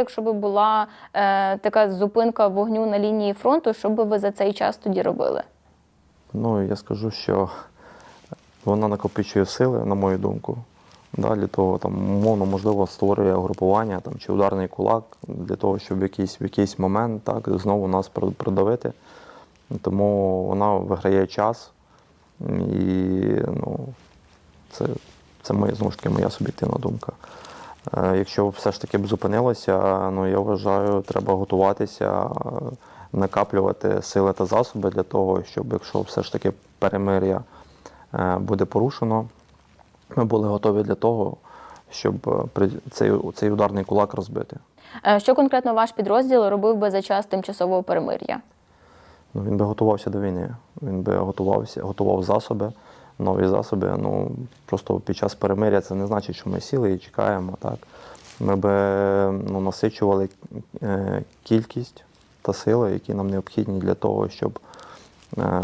Якщо б була е, така зупинка вогню на лінії фронту, що би ви за цей час тоді робили? Ну, я скажу, що вона накопичує сили, на мою думку. Да, того, там, умовно, можливо, створює групування там, чи ударний кулак для того, щоб в якийсь, в якийсь момент так, знову нас придавити. Тому вона виграє час. І ну, це, це моя, знову ж таки моя суб'єктивна думка. Е, Якщо все ж таки б зупинилося, ну я вважаю, треба готуватися, е, накаплювати сили та засоби для того, щоб якщо все ж таки перемир'я е, буде порушено, ми були готові для того, щоб цей, цей ударний кулак розбити. Що конкретно ваш підрозділ робив би за час тимчасового перемир'я? Ну, він би готувався до війни. Він би готувався, готував засоби, нові засоби. Ну просто під час перемиря це не значить, що ми сіли і чекаємо. Так ми би ну, насичували е, кількість та сили, які нам необхідні для того, щоб е,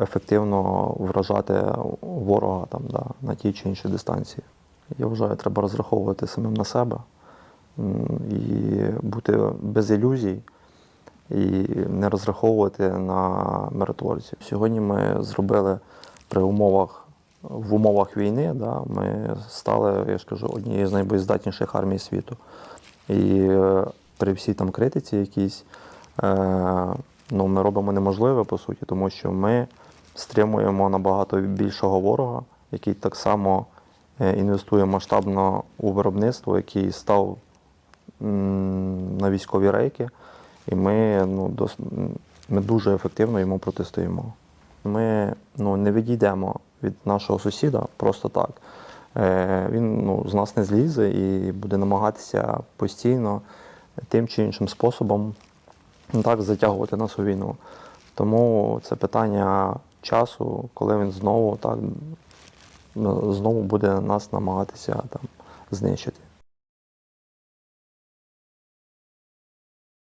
ефективно вражати ворога там, да, на тій чи іншій дистанції. Я вважаю, треба розраховувати самим на себе і бути без ілюзій і не розраховувати на миротворців. Сьогодні ми зробили при умовах в умовах війни, да, ми стали, я ж кажу, однією з найбоєздатніших армій світу. І е, при всій там критиці якійсь, е, ну, ми робимо неможливе по суті, тому що ми стримуємо набагато більшого ворога, який так само е, інвестує масштабно у виробництво, який став м, на військові рейки, і ми, ну, дос, ми дуже ефективно йому протистоїмо. Ми ну, не відійдемо від нашого сусіда просто так. Е, він ну, з нас не злізе і буде намагатися постійно тим чи іншим способом ну, так, затягувати нас у війну. Тому це питання часу, коли він знову так знову буде нас намагатися там знищити.